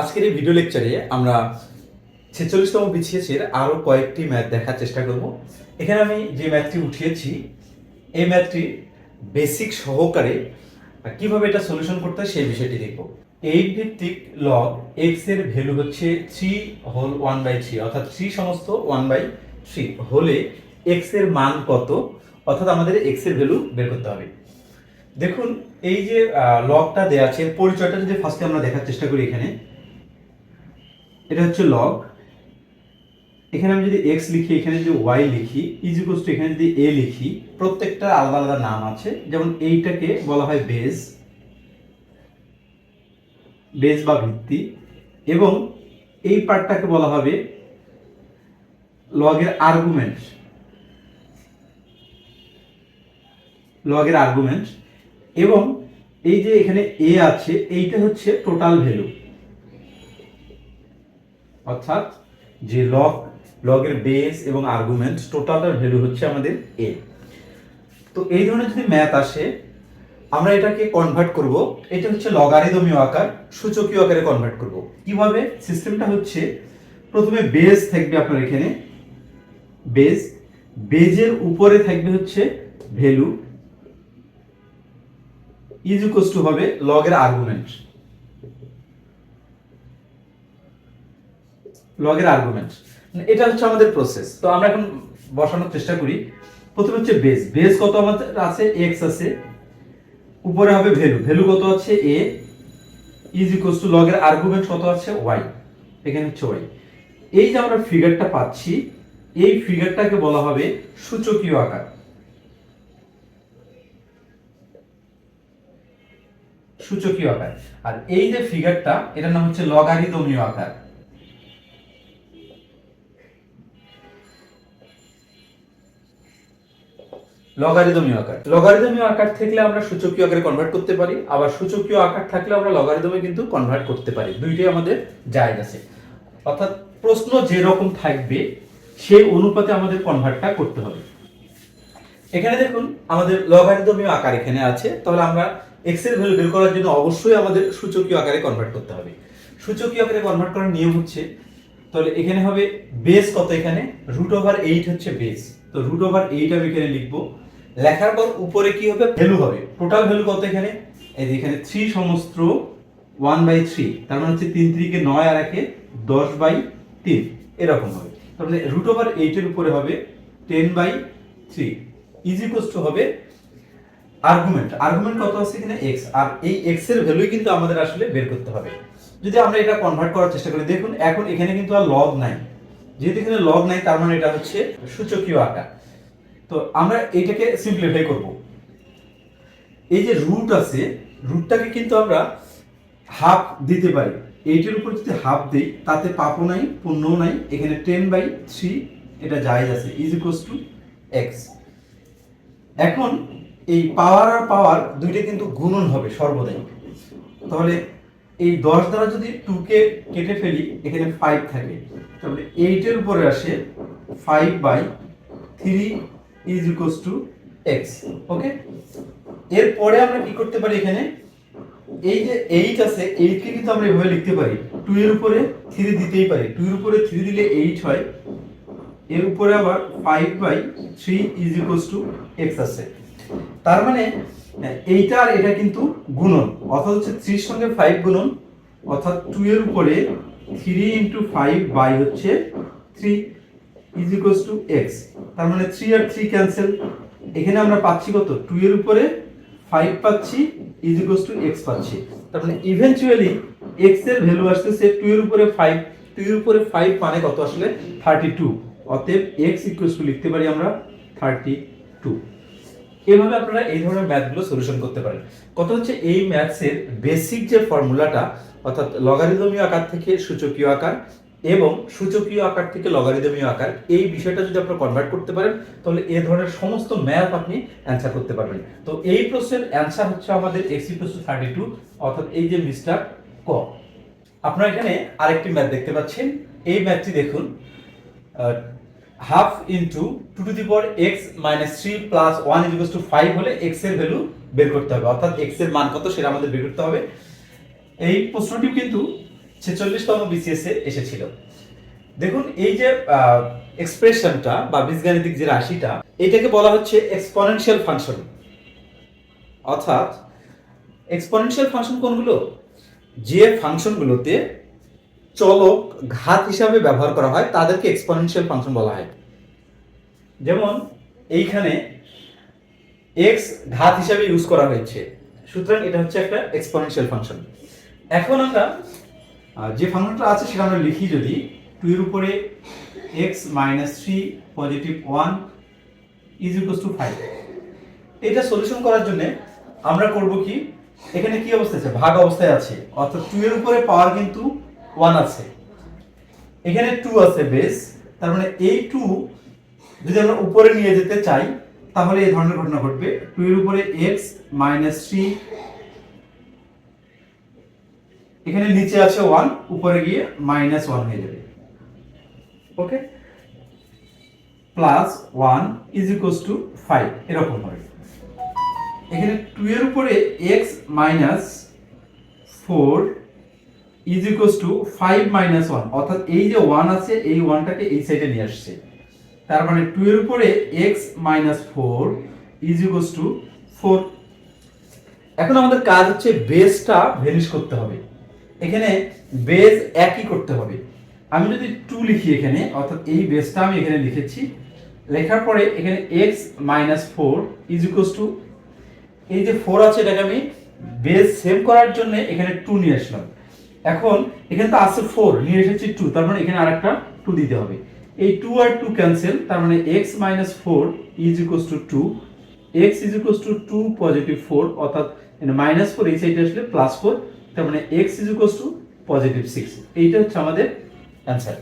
আজকের এই ভিডিও লেকচারে আমরা ছেচল্লিশতম বিসিএসের আরও কয়েকটি ম্যাথ দেখার চেষ্টা করব। এখানে আমি যে ম্যাথটি উঠিয়েছি, এই ম্যাথটি বেসিক সহকারে কীভাবে এটা সলিউশন করতে হয় সেই বিষয়টি দেখব। এইট ভিত্তিক লগ এক্সের ভ্যালু হচ্ছে three whole one by three অর্থাৎ থ্রি সমস্ত ওয়ান বাই থ্রি হলে এক্সের মান কত? অর্থাৎ আমাদের এক্সের ভ্যালু বের করতে হবে। দেখুন, এই যে লগটা দেওয়া আছে পরিচয়টা যদি ফার্স্টে আমরা দেখার চেষ্টা করি এখানে। এটা হচ্ছে লগ এখানে আমি যদি এক্স লিখি, এখানে যদি ওয়াই লিখি ইজিকোস টু এখানে যদি এ লিখি প্রত্যেকটা আলাদা আলাদা নাম আছে। যেমন এইটাকে বলা হয় বেজ বেজ বা ভিত্তি। এবং এই পার্টটাকে বলা হবে লগের আর্গুমেন্ট লগের আর্গুমেন্ট এবং এই যে এখানে এ আছে, এইটা হচ্ছে টোটাল ভ্যালু অর্থাৎ যে লগ লগের বেস এবং আর্গুমেন্ট টোটালটার ভ্যালু হচ্ছে আমাদের এ তো এই ধরনের যদি ম্যাথ আসে, আমরা এটাকে কনভার্ট করব। এটা হচ্ছে লগারিদমীয় আকার, সূচকীয় আকারে কনভার্ট করব। কীভাবে? সিস্টেমটা হচ্ছে, প্রথমে বেস থাকবে আপনার এখানে। বেস বেজের উপরে থাকবে হচ্ছে ভ্যালু ইজ ইকুয়ালস টু হবে লগের আর্গুমেন্ট লগের আর্গুমেন্ট এটা হচ্ছে আমাদের প্রসেস তো আমরা এখন বসানোর চেষ্টা করি। প্রথমে হচ্ছে বেস বেস কত আমাদের আছে? এক্স আছে। উপরে হবে ভ্যালু ভ্যালু কত আছে? এ ইজ ইকুয়ালস টু লগের আর্গুমেন্ট কত আছে? ওয়াই এখানে হচ্ছে ওয়াই এই যে আমরা ফিগারটা পাচ্ছি, এই ফিগারটাকে বলা হবে সূচকীয় আকার। সূচকীয় আকার। আর এই যে ফিগারটা এটার নাম হচ্ছে লগারিদমীয় আকার। লগারিদমীয় আকার। লগারিদমীয় আকার থাকলে আমরা সূচকীয় আকারে কনভার্ট করতে পারি, আবার সূচকীয় আকার থাকলে আমরা লগারিদমে কিন্তু কনভার্ট করতে পারি। দুইটাই আমাদের জায়গা আছে। অর্থাৎ প্রশ্ন যেরকম থাকবে, সেই অনুপাতে আমাদের কনভার্টটা করতে হবে। এখানে দেখুন, আমাদের লগারিদমীয় আকার এখানে আছে। তাহলে আমরা এক্সের ভ্যালু বের করার জন্য অবশ্যই আমাদের সূচকীয় আকারে কনভার্ট করতে হবে। সূচকীয় আকারে কনভার্ট করার নিয়ম হচ্ছে, তাহলে এখানে হবে বেস কত এখানে? রুট ওভার এইট হচ্ছে বেস তো রুট ওভার এইট আমি এখানে লিখব। লেখার পর উপরে কি হবে? ভ্যালু হবে। টোটাল ভ্যালু কত এখানে? এই এখানে থ্রি সমস্ত ওয়ান বাই থ্রি তার মানে হচ্ছে তিন থ্রিকে নয় আর একে দশ বাই তিন। এরকম হবে। তাহলে রুট ওভার এইটের উপরে হবে ten by three is equals to হবে আর্গুমেন্ট আর্গুমেন্ট কত আছে এখানে? এক্স আর এই এক্সের ভ্যালু কিন্তু আমাদের আসলে বের করতে হবে। যদি আমরা এটা কনভার্ট করার চেষ্টা করি, দেখুন, এখন এখানে কিন্তু আর লগ নাই। যেহেতু এখানে লগ নাই, তার মানে এটা হচ্ছে সূচকীয় আকার। তো আমরা এইটাকে সিম্পলিফাই করব। এই যে রুট আছে রুটটাকে কিন্তু আমরা হাফ দিতে পারি। এইটার উপর যদি হাফ দিই, তাতে পাপও নাই, পুণ্যও নাই, এখানে টেন বাই থ্রি এটা জায়েজ আছে ইজ ইকুয়ালস টু এক্স এখন এই পাওয়ার আর পাওয়ার দুইটা কিন্তু গুণন হবে সর্বদাই। তাহলে এই দশ দ্বারা যদি টুকে কেটে ফেলি, এখানে ফাইভ থাকে। তাহলে এইটের উপরে আসে five by three is equals to x okay এরপরে আমরা কি করতে পারি এখানে? এই যে এইট আছে এইটকে কিন্তু আমরা এভাবে লিখতে পারি। টু এর উপরে থ্রি দিতেই পারি। টু এর উপরে থ্রি দিলে এইট হয়। এর উপরে আবার five by three is equals to x আছে। তার মানে এইটা আর এটা কিন্তু গুণন। অর্থাৎ হচ্ছে থ্রির সঙ্গে ফাইভ গুণন। অর্থাৎ টু এর উপরে থ্রি ইন্টু ফাইভ বাই হচ্ছে three is equals to x তার মানে থ্রি আর থ্রি ক্যান্সেল এখানে আমরা পাচ্ছি কত? টু এর উপরে ফাইভ পাচ্ছি ইজ ইকুয়ালস টু এক্স পাচ্ছি। তার মানে ইভেনচুয়ালি এক্সের ভ্যালু আসতেছে টু এর উপরে ফাইভ টু এর উপরে ফাইভ মানে কত আসলে? থার্টি টু অতএব এক্স ইকুয়ালস টু লিখতে পারি আমরা থার্টি টু এভাবে আপনারা এই ধরনের ম্যাথগুলো সলিউশন করতে পারেন। কত হচ্ছে এই ম্যাথসের বেসিক যে ফর্মুলাটা অর্থাৎ লগারিদমীয় আকার থেকে সূচকীয় আকার এবং সূচকীয় আকার থেকে লগারিদমীয় আকার, এই বিষয়টা যদি আপনারা কনভার্ট করতে পারেন, তাহলে এই ধরনের সমস্ত ম্যাথ আপনি অ্যান্সার করতে পারবেন। তো এই প্রশ্নের অ্যান্সার হচ্ছে আমাদের x equal to thirty two অর্থাৎ এই যে মিস্টার ক। আপনারা এখানে আরেকটি ম্যাথ দেখতে পাচ্ছেন। এই ম্যাথটি দেখুন। Half into two to the power x minus three plus one is to five হলে এক্সের ভ্যালু বের করতে হবে। অর্থাৎ এক্সের মান কত সেটা আমাদের বের করতে হবে। এই প্রশ্নটি কিন্তু ছেচল্লিশতম বিসিএস এ এসেছিল। দেখুন, এই যে এক্সপ্রেশনটা বা বীজগাণিতিক যে রাশিটা, এটাকে বলা হচ্ছে এক্সপোনেনশিয়াল ফাংশন অর্থাৎ এক্সপোনেনশিয়াল ফাংশন কোনগুলো? যে ফাংশনগুলোতে চলক ঘাত হিসাবে ব্যবহার করা হয়, তাদেরকে এক্সপোনেনশিয়াল ফাংশন বলা হয়। যেমন, এইখানে এক্স ঘাত হিসাবে ইউজ করা হয়েছে। সুতরাং এটা হচ্ছে একটা এক্সপোনেনশিয়াল ফাংশন এখন আমরা যে ফাংশনটা আছে সেটা আমরা লিখি যদি টু এর উপরে x minus three positive one is equal to five এটা সলিউশন করার জন্য আমরা করব কি? এখানে কি অবস্থা আছে? ভাগ অবস্থায় আছে। অর্থাৎ টু এর উপরে পাওয়ার কিন্তু ওয়ান আছে। এখানে টু আছে বেস তার মানে এই টু যদি আমরা উপরে নিয়ে যেতে চাই, তাহলে এই ধরনের ঘটনা ঘটবে। টু এর উপরে এক্স মাইনাস থ্রি এখানে নিচে আছে ওয়ান উপরে গিয়ে মাইনাস ওয়ান হয়ে যাবে। Okay plus one is equals to five এরকম হবে। এখানে টু এর উপরে x minus four is equals to five minus one অর্থাৎ এই যে ওয়ান আছে, এই ওয়ানটাকে এই সাইডে নিয়ে আসছে। তার মানে টু এর উপরে x minus four is equals to four এখন আমাদের কাজ হচ্ছে বেসটা ভ্যানিশ করতে হবে। এখানে বেজ একই করতে হবে। আমি যদি টু লিখি এখানে, অর্থাৎ এই বেজটা আমি এখানে লিখেছি, লেখার পরে এখানে x minus four is two এই যে ফোর আছে এটাকে আমি বেস সেভ করার জন্য এখানে টু নিয়ে আসলাম। এখন এখানে তো আছে ফোর নিয়ে এসেছি টু তার মানে এখানে আরেকটা টু দিতে হবে। এই টু আর টু ক্যান্সেল তার মানে x minus four is two two x is two two positive four অর্থাৎ মাইনাস ফোর এই সাইডে আসলে প্লাস ফোর তার মানে x is equal to positive six এইটা হচ্ছে আমাদের অ্যান্সার